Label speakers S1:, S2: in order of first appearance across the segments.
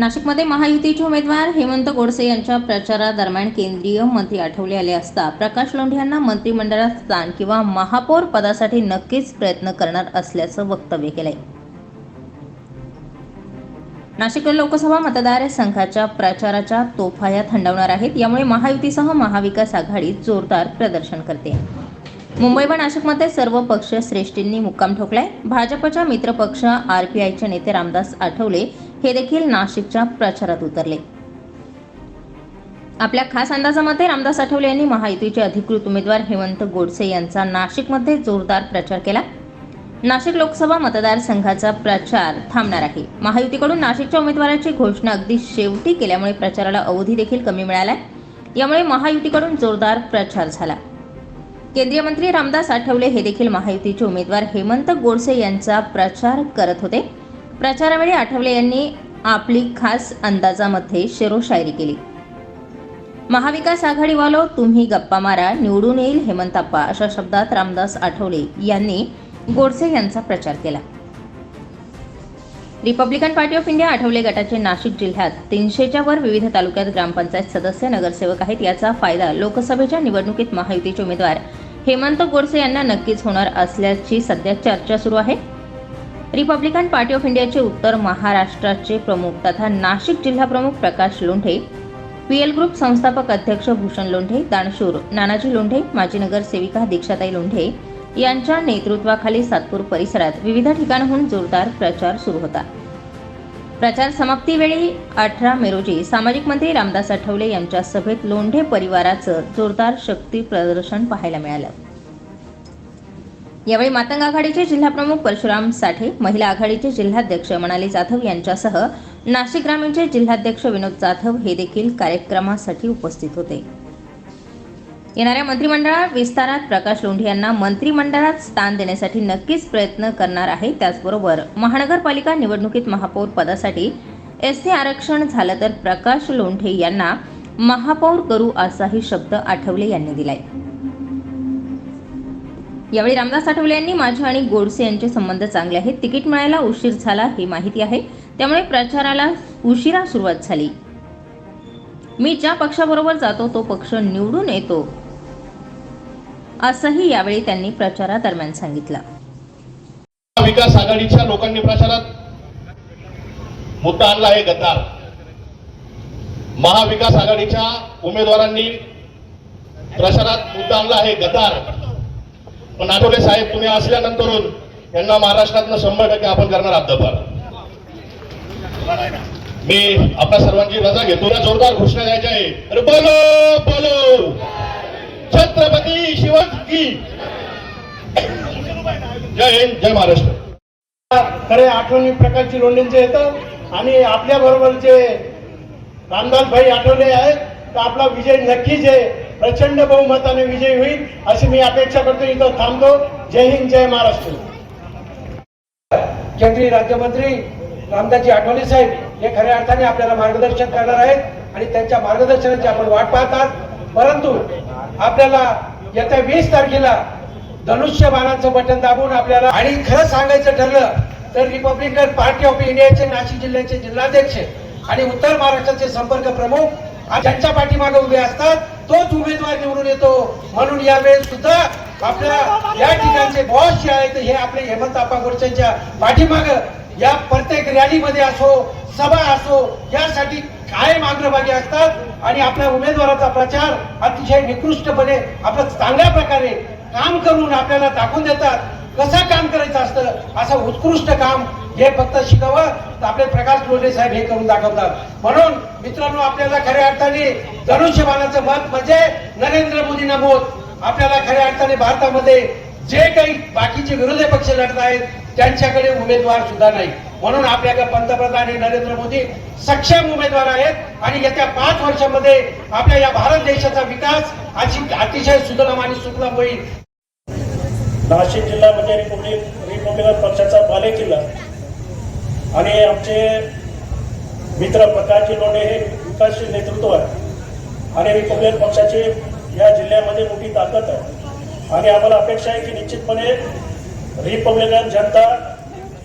S1: नाशिकमध्ये महायुतीचे उमेदवार हेमंत गोडसे यांच्या प्रचारादरम्यान केंद्रीय मंत्री आठवले आले असता प्रकाश लोंढे यांना मंत्रिमंडळात स्थान किंवा महापौर पदासाठी नक्कीच प्रयत्न करणार असल्याचं वक्तव्य केलंय. नाशिक लोकसभा मतदार संघाच्या प्रचाराच्या तोफाया थंडवणार आहेत. यामुळे महायुतीसह महाविकास आघाडी जोरदार प्रदर्शन करते. मुंबई व नाशिकमध्ये सर्व पक्ष श्रेष्ठींनी मुक्काम ठोकलाय. भाजपच्या मित्रपक्ष आरपीआयचे नेते रामदास आठवले हे देखील नाशिकच्या प्रचारात उतरले. आपल्या खास अंदाजामध्ये रामदास आठवले यांनी महायुतीचे अधिकृत उमेदवार हेमंत गोडसे यांचा नाशिकमध्ये जोरदार प्रचार केला. नाशिक लोकसभा मतदारसंघाचा प्रचार थांबणार आहे. महायुतीकडून नाशिकच्या उमेदवाराची घोषणा अगदी शेवटी केल्यामुळे प्रचाराला अवधी देखील कमी मिळाला यामुळे महायुतीकडून जोरदार प्रचार झाला. केंद्रीय मंत्री रामदास आठवले हे देखील महायुतीचे उमेदवार हेमंत गोडसे यांचा प्रचार करत होते. प्रचारावेळी आठवले यांनी आपली खास अंदाजामध्ये शेरोशायरी केली. महाविकास आघाडीवालो तुम्ही गप्पा मारा निवडून येईल हेमंताप्पा अशा शब्दात रामदास आठवले यांनी गोडसे यांचा प्रचार केला. Republican Party of India Athawale गटाचे नाशिक जिल्ह्यात तीनशेच्या वर विविध तालुक्यात ग्रामपंचायत सदस्य नगरसेवक आहेत. याचा फायदा लोकसभेच्या निवडणुकीत महायुतीचे उमेदवार हेमंत गोडसे यांना नक्कीच होणार असल्याची सध्या चर्चा सुरू आहे. रिपब्लिकन पार्टी ऑफ इंडियाचे उत्तर महाराष्ट्राचे प्रमुख तथा नाशिक जिल्हा प्रमुख प्रकाश लोंढे पीएल ग्रुप संस्थापक अध्यक्ष भूषण लोंढे दानशूर नानाजी लोंढे माजी नगरसेविका दीक्षाताई लोंढे यांच्या नेतृत्वाखाली सातपूर परिसरात विविध ठिकाणाहून जोरदार प्रचार सुरू होता. प्रचार समाप्तीवेळी अठरा मे रोजी सामाजिक मंत्री रामदास आठवले यांच्या सभेत लोंढे परिवाराचं जोरदार शक्ती प्रदर्शन पाहायला मिळालं. यावेळी मातंग आघाडीचे जिल्हाप्रमुख परशुराम साठे महिला आघाडीचे जिल्हाध्यक्ष मनाली जाधव यांच्यासह नाशिक ग्रामीणचे जिल्हाध्यक्ष विनोद जाधव हे देखील कार्यक्रमासाठी उपस्थित होते. येणाऱ्या मंत्रिमंडळात विस्तारात प्रकाश लोंढे यांना मंत्रिमंडळात स्थान देण्यासाठी नक्कीच प्रयत्न करणार आहे. त्याचबरोबर महानगरपालिका निवडणुकीत महापौर पदासाठी एस टी आरक्षण झालं तर प्रकाश लोंढे यांना महापौर करू असाही शब्द आठवले यांनी दिलाय. यावेळी रामदास आठवले यांनी माझे आणि गोडसे यांचे संबंध चांगले आहेत. तिकीट मिळायला उशीर झाला हे माहिती आहे. त्यामुळे प्रचाराला उशिरा सुरुवात झाली. मी ज्या पक्षाबरोबर जातो तो पक्ष निवडून येतो असंही यावेळी त्यांनी प्रचारादरम्यान सांगितलं.
S2: विकास आघाडीच्या लोकांनी प्रचारात मुद्दा आणला आहे गद्दार. महाविकास आघाडीच्या उमेदवारांनी प्रचारात मुद्दा आणला आहे गद्दार. पण आठवले साहेब तुम्ही असल्यानंतरून यांना महाराष्ट्रातनं शंभर टक्के आपण करणार हद्दपार मी आपल्या सर्वांची रजा घेतो. या जोरदार घोषणा द्यायच्या आहे अरे बोलो बोलो. छत्रपती शिवाजी. जय हिंद जय महाराष्ट्र.
S3: खरे आठवणी प्रकारची लोंढींचे येतं आणि आपल्या बरोबरचे रामदास भाई आठवले आहेत तर आपला विजय नक्कीच आहे. प्रचंड बहुमताने विजय होईल अशी मी अपेक्षा करतो इथं थांबतो. जय हिंद जय महाराष्ट्र.
S4: केंद्रीय राज्यमंत्री रामदासजी आठवले साहेब हे खऱ्या अर्थाने आपल्याला मार्गदर्शन करणार आहेत आणि त्यांच्या मार्गदर्शनाची आपण वाट पाहतात. परंतु आपल्याला येत्या वीस तारखेला धनुष्यबाणाचं बटन दाबून आपल्याला आणि खरं सांगायचं ठरलं तर रिपब्लिकन पार्टी ऑफ इंडियाचे नाशिक जिल्ह्याचे जिल्हाध्यक्ष आणि उत्तर महाराष्ट्राचे संपर्क प्रमुख ज्यांच्या पाठीमागे उभे असतात तोच उमेदवार निवडून येतो. म्हणून यावेळेस सुद्धा आपल्या या ठिकाणचे बॉस जे आहेत हे आपले हेमंत आप्पा गोडसेंच्या पाठीमाग या प्रत्येक रॅलीमध्ये असो सभा असो यासाठी कायम अग्रभागी असतात. आणि आपल्या उमेदवाराचा प्रचार अतिशय निकृष्टपणे आपलं चांगल्या प्रकारे काम करून आपल्याला दाखवून देतात. कसं काम करायचं असतं? असं उत्कृष्ट काम हे फक्त शिकावं तर आपले प्रकाश लोढे साहेब हे करून दाखवतात. म्हणून मित्रांनो आपल्याला खऱ्या अर्थाने धनुष्यबाणाचं मत म्हणजे नरेंद्र मोदी नमोद आपल्याला खऱ्या अर्थाने भारतामध्ये जे काही बाकीचे विरोधी पक्ष लढत आहेत त्यांच्याकडे उमेदवार सुद्धा नाही. म्हणून आपल्याकडे पंतप्रधान हे नरेंद्र मोदी सक्षम उमेदवार आहेत आणि येत्या पाच वर्षामध्ये आपल्या या भारत देशाचा विकास अशी अतिशय सुदलम आणि सुगलम होईल.
S3: नाशिक जिल्ह्यामध्ये रिपब्लिक रिपब्लिकन पक्षाचा बालेकिल्ला. आणि आमचे मित्र प्रकाशजी लोंढे हे विकासशील नेतृत्व आहे. आणि रिपब्लिकन पक्षाची या जिल्ह्यामध्ये मोठी ताकद आहे. आणि आम्हाला अपेक्षा आहे की निश्चितपणे रिपब्लिकन जनता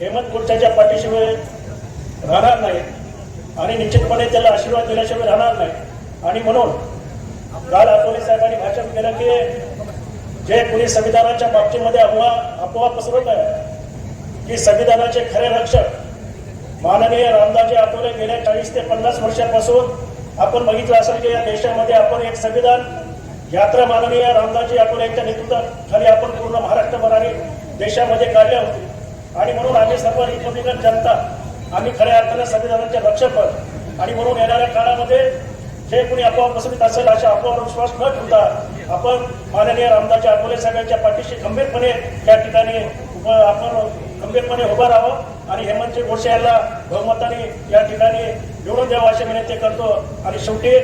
S3: हेमंत गुडच्याच्या पाठीशिवाय राहणार नाही आणि निश्चितपणे त्याला आशीर्वाद दिल्याशिवाय राहणार नाही. आणि म्हणून काल आठवले साहेबांनी भाषण केलं की जे कोणी संविधानाच्या बाबतीमध्ये अफवा अफवा पसरवत आहे की संविधानाचे खरे रक्षक माननीय रामदासजी आठवले गेल्या चाळीस ते पन्नास वर्षापासून आपण बघितलं असेल की या देशामध्ये आपण एक संविधान यात्रा माननीय रामदासजी आठवले यांच्या नेतृत्वाखाली आपण पूर्ण महाराष्ट्रभर आणि देशामध्ये काढल्या होती. आणि म्हणून आम्ही सर्व रिपब्लिकन जनता आम्ही खऱ्या अर्थाने संविधानाचे रक्षक आणि म्हणून येणाऱ्या काळामध्ये जे कोणी अफवा पसरित असेल अशा अफवावर विश्वास न ठेवता आपण माननीय रामदासजी आठवले साहेबांच्या पाठीशी गंभीरपणे त्या ठिकाणी आपण गंभीरपणे उभं राहावं. आणि हेमंतजी गोडसे यांना बहुमताने या ठिकाणी निवडून द्यावं अशी विनंती करतो. आणि शेवटी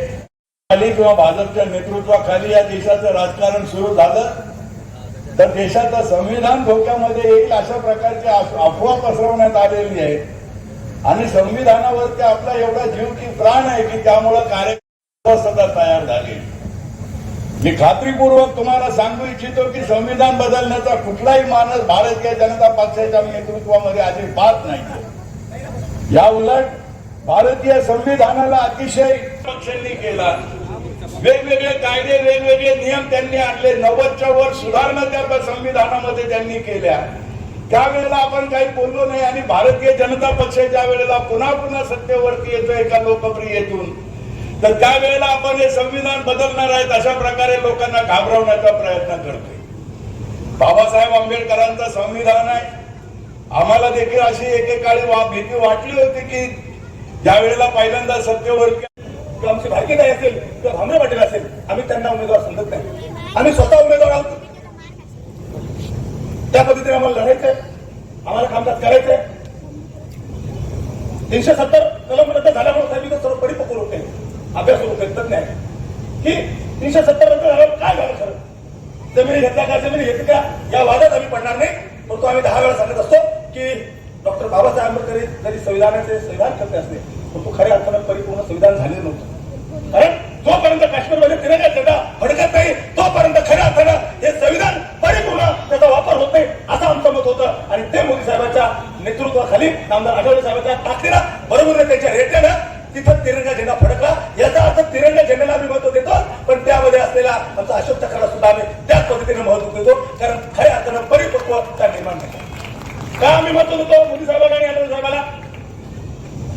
S5: खाली किंवा भाजपच्या नेतृत्वाखाली या देशाचं राजकारण सुरू झालं तर देशाचं संविधान धोक्यामध्ये येईल अशा प्रकारची अफवा पसरवण्यात आलेली आहे. आणि संविधानावरती आपला एवढा जीव की प्राण आहे की त्यामुळं कार्यक्रम सदा तयार झाले. मी खात्रीपूर्वक तुम्हाला सांगू इच्छितो की संविधान बदलण्याचा कुठलाही मानस भारतीय जनता पक्षाच्या नेतृत्वामध्ये अजिबात नाही. या उलट भारतीय संविधानाला अतिशय पक्षांनी केला. वेगवेगळे कायदे वेगवेगळे नियम त्यांनी आणले. नव्वदच्या वर सुधारणा त्या संविधानामध्ये त्यांनी केल्या. त्यावेळेला आपण काही बोललो नाही आणि भारतीय जनता पक्ष ज्या वेळेला पुन्हा पुन्हा सत्तेवरती येतो एका लोकप्रियेतून तर त्यावेळेला आपण हे संविधान बदलणार आहेत अशा प्रकारे लोकांना घाबरवण्याचा प्रयत्न करतोय. बाबासाहेब आंबेडकरांचं संविधान आहे. आम्हाला देखील अशी एकेकाळी वा भीती वाटली होती की ज्या वेळेला पहिल्यांदा सत्तेवर
S6: आमचे आमची नाही असेल किंवा भामरे पाटील असेल आम्ही त्यांना उमेदवार समजत नाही. आम्ही स्वतः उमेदवार आहोत. त्या पद्धतीने आम्हाला लढायचंय आम्हाला कामकाज करायचंय तीनशे सत्तर कलम रद्द झाल्यामुळे साहेब सर्व परिपक्व लोक अभ्यास करू आहेत की तीनशे सत्तर नंतर झाल्यावर काय झालं खरं? जमिनी घेतल्या का जमिनी घेतली का? या वादात आम्ही पडणार नाही. परंतु आम्ही दहा वेळा सांगत असतो की डॉक्टर बाबासाहेब आंबेडकर जरी संविधानाचे संविधान करते असले परंतु खऱ्या अर्थानं परिपूर्ण संविधान झालेलं नव्हतं मोदी साहेबांना आणि आठवले साहेबांना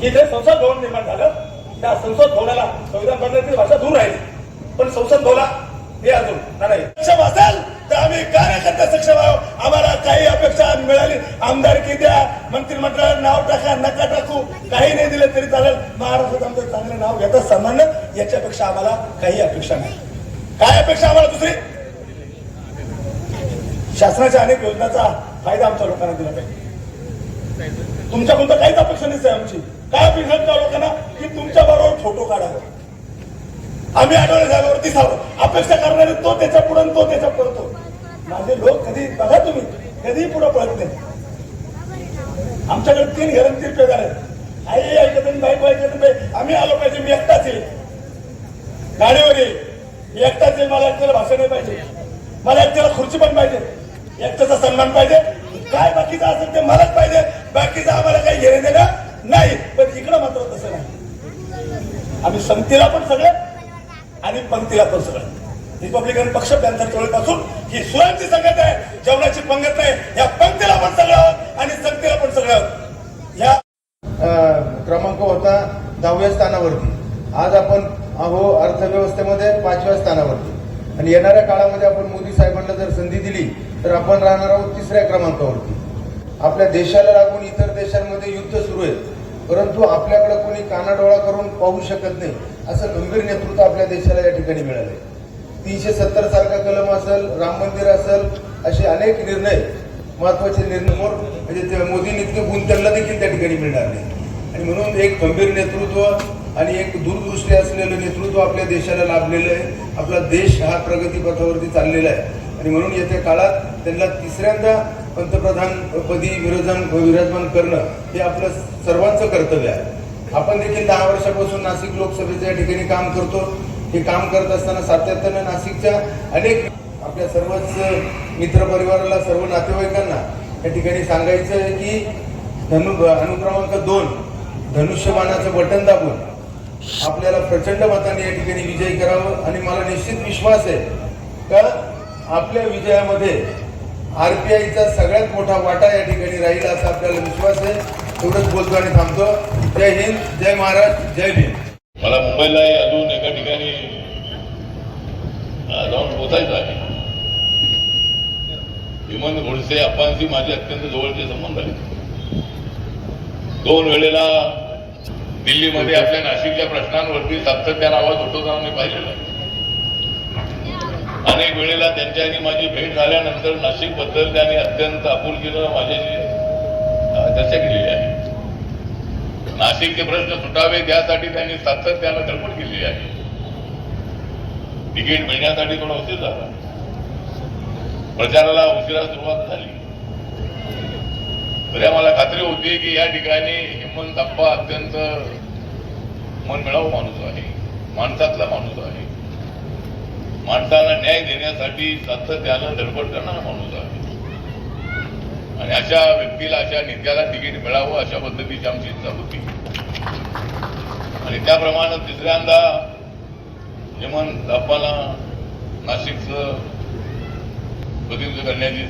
S6: इथे संसद भवन निर्माण झालं. त्या संसद भवनाला संविधान बदलण्याची भाषा दूर राहिली पण संसद भवला हे अजून सक्षम असेल तर आम्ही कार्यकर्ता सक्षम आहोत. आम्हाला काही अपेक्षा मिळाली. आमदारकी द्या मंत्रिमंडळात नाव टाका नका टाकू. काही नाही दिलं तरी चालेल. महाराष्ट्रात आमचं चांगलं नाव घेतात सामान्य. याच्यापेक्षा आम्हाला काही अपेक्षा नाही. काय अपेक्षा आम्हाला दुसरी? शासनाच्या अनेक योजनांचा फायदा आमच्या लोकांना दिला पाहिजे. तुमच्याकडून तर काहीच अपेक्षा नसते आमची. काय अपेक्षा त्या लोकांना? की तुमच्या बरोबर फोटो काढावा. आम्ही आठवले साहेबावर दिसावं अपेक्षा करणारे तो त्याच्या पुढे तो त्याच्या पळतो माझे लोक कधी बघा तुम्ही कधीही पुढे पळत नाही. आमच्याकडे तीन घरं तीन पेदार आहेत. आई ऐकत नाही बाई ऐकत नाही आम्ही आलो पाहिजे मी एकटाच येईल गाडीवर येईल मी एकटाच येईल मला एकट्याला भाषण नाही पाहिजे. मला एकट्याला खुर्ची पण पाहिजे. एकट्याचा सन्मान पाहिजे. काय बाकीचं असेल ते मलाच पाहिजे. बाकीचं आम्हाला काही घेणे देणं नाही. पण इकडं मात्र तसं नाही. आम्ही संगतीला पण सगळं आणि पंक्तीला पण सगळं. रिपब्लिकन पक्ष त्यांच्या टोळीपासून ही सुरांची संगत आहे. जेवणाची पंगत नाही. या पंक्तीला पण सगळं आहोत आणि संगतीला पण सगळं आहोत. या
S7: क्रमांक होता दहाव्या स्थानावरती. आज आपण अहो अर्थव्यवस्थेमध्ये पाचव्या स्थानावरती. आणि येणाऱ्या काळामध्ये आपण मोदी साहेबांना जर संधी दिली तर आपण राहणार आहोत तिसऱ्या क्रमांकावरती. आपल्या देशाला लागून इतर देशांमध्ये युद्ध सुरू आहे. परंतु आपल्याकडे कोणी कानाडोळा करून पाहू शकत नाही असं गंभीर नेतृत्व आपल्या देशाला या ठिकाणी मिळालंय तीनशे सत्तर सारखा कलम असेल राम मंदिर असेल असे अनेक निर्णय महत्त्वाचे निर्णय म्हणजे मोदींनी इतके गुण देखील त्या ठिकाणी मिळणार नाही. आणि म्हणून एक गंभीर नेतृत्व आणि एक दूरदृष्टी असलेलं नेतृत्व आपल्या देशाला लाभलेलं आहे. आपला देश हा प्रगतीपथावरती चाललेला आहे. आणि म्हणून येत्या काळात त्यांना तिसऱ्यांदा पंतप्रधान पदी विराजमान विराजमान करणं हे आपलं सर्वांचं कर्तव्य आहे. आपण देखील दहा वर्षापासून नाशिक लोकसभेच्या ठिकाणी काम करतो. हे काम करत असताना सातत्यानं नाशिकच्या अनेक आपल्या सर्वच मित्रपरिवाराला सर्व नातेवाईकांना या ठिकाणी सांगायचं आहे की धनु अनुक्रमांक दोन धनुष्यबाणाचं बटन दाबून आपल्याला प्रचंड मताने या ठिकाणी विजयी करावं आणि मला निश्चित विश्वास आहे का आपल्या विजयामध्ये आरपीआयचा सगळ्यात मोठा वाटा या ठिकाणी राहील असा आपल्याला विश्वास आहे. एवढंच बोलतो आणि थांबतो. जय हिंद जय महाराष्ट्र जय भीम.
S2: मला मुंबईला अजून एका ठिकाणी जाऊन बोलायचं आहे. हेमंत गोडसे अप्पांशी माझे अत्यंत जवळचे संबंध आहेत. दोन वेळेला दिल्लीमध्ये आपल्या नाशिकच्या प्रश्नांवरती सातत्यानं आवाज उठवताना मी पाहिलेला अनेक वेळेला त्यांच्या आणि माझी भेट झाल्यानंतर नाशिकबद्दल त्यांनी अत्यंत आपुलकीनं माझ्याशी चर्चा केलेली आहे. नाशिकचे प्रश्न सुटावे त्यासाठी त्यांनी सातत्यानं धडपड केलेली आहे. तिकीट मिळण्यासाठी थोडा उशीर झाला. प्रचाराला उशिरा सुरुवात झाली. तरी आम्हाला खात्री होती की या ठिकाणी हेमंत अत्यंत मनमिळावू माणूस आहे. माणसातला माणूस आहे. माणसाला न्याय देण्यासाठी सातत्यानं धडपड करणारा माणूस आहे. आणि अशा व्यक्तीला अशा नेत्याला तिकीट मिळावं अशा पद्धतीची आमची इच्छा होती. आणि त्याप्रमाणे तिसऱ्यांदा हेमंत दाप्पाला नाशिकचं प्रतिनिधित्व करण्याची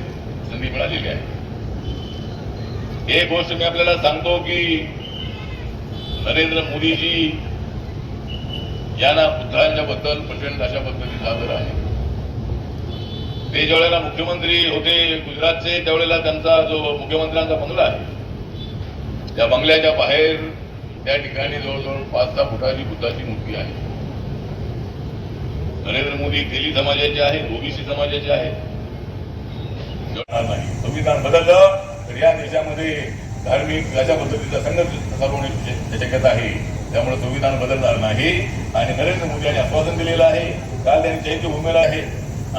S2: संधी मिळालेली आहे. हे गोष्ट मी आपल्याला सांगतो की नरेंद्र मोदीजी यांना बुद्धांच्या बद्दल प्रचंड अशा पद्धतीचा आदर आहे. ते ज्यावेळेला मुख्यमंत्री होते गुजरातचे त्यावेळेला त्यांचा जो मुख्यमंत्र्यांचा बंगला आहे त्या बंगल्याच्या बाहेर त्या ठिकाणी जवळजवळ पाच सहा फुटाची बुद्धाची मूर्ती आहे. नरेंद्र मोदी तेली समाजाचे आहेत ओबीसी समाजाचे आहेत. नाही. संविधान बदललं. तर या देशामध्ये धार्मिक अशा पद्धतीचा संघर्ष चालू होण्याची शक्यता आहे. त्यामुळे संविधान बदलणार नाही. आणि नरेंद्र मोदी यांनी आश्वासन दिलेलं आहे. काल त्यांनी चैत्यभूमीला आहे.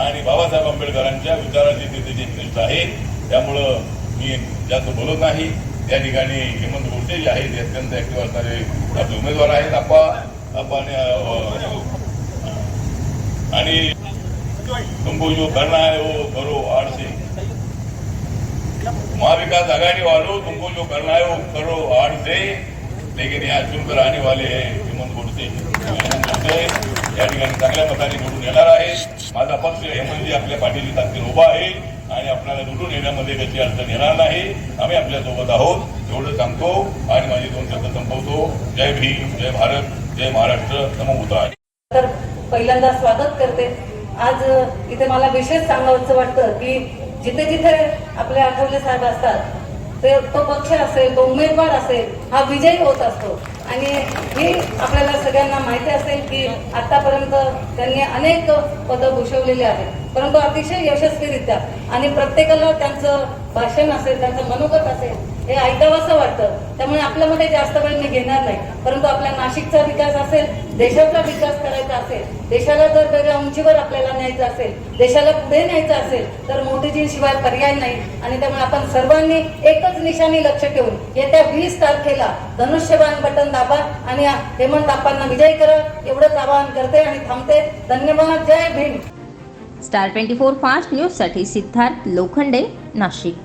S2: आणि बाबासाहेब आंबेडकरांच्या विचाराची ते त्याची निष्ठ आहे. त्यामुळं मी जास्त बोलत नाही. त्या ठिकाणी हेमंत गोडसे जे आहेत ते अत्यंत ऍक्टिव्ह असणारे आपले उमेदवार आहेत. आप्पा आणि अं, तुमको जो करना है वो करो आड़ से महाविकास आघाड़ी वालों तुमको जो करना है वो करो आड़ से। लेकिन यहाँ चुनकर आने वाले हैं हेमंत गोडसे या ठिकाणी चांगल्या मताने निवडून येणार आहे. माझा पक्ष हेमंतजी म्हणजे आपल्या पाठीची ताकदीने उभा आहे आणि आपल्याला निवडून येण्यामध्ये कशी अडचण येणार नाही. आम्ही आपल्यासोबत आहोत एवढं सांगतो आणि माझे दोन शब्द संपवतो. जय भीम जय भारत जय महाराष्ट्र नमो बुद्धाय
S8: तर पहिल्यांदा स्वागत करते. आज इथे मला विशेष सांगावंसं वाटतं की जिथे जिथे आपले आठवले साहेब असतात ते तो पक्ष असेल तो उमेदवार असेल हा विजयी होत असतो. आणि ही आपल्याला सगळ्यांना माहिती असेल की आतापर्यंत त्यांनी अनेक पदं भूषवलेली आहेत. परंतु अतिशय यशस्वीरित्या. आणि प्रत्येकाला त्यांचं भाषण असेल त्यांचं मनोगत असेल हे ऐकावंसं वाटतं. त्यामुळे आपल्यामध्ये जास्त वेळ मी घेणार नाही. परंतु आपल्या नाशिकचा विकास असेल देशाचा विकास करायचा असेल देशाला जर वेगळ्या उंचीवर आपल्याला न्यायचं असेल देशाला पुढे न्यायचं असेल तर मोदीजींशिवाय पर्याय नाही. आणि त्यामुळे आपण सर्वांनी एकच निशाणी लक्ष ठेवून येत्या वीस तारखेला धनुष्यबाण बटन दाबा आणि हेमंत आप्पांना विजय करा. एवढंच आवाहन करते आणि थांबते. धन्यवाद. Jai Bhim.
S1: Star twenty four fast न्यूजसाठी सिद्धार्थ लोखंडे नाशिक.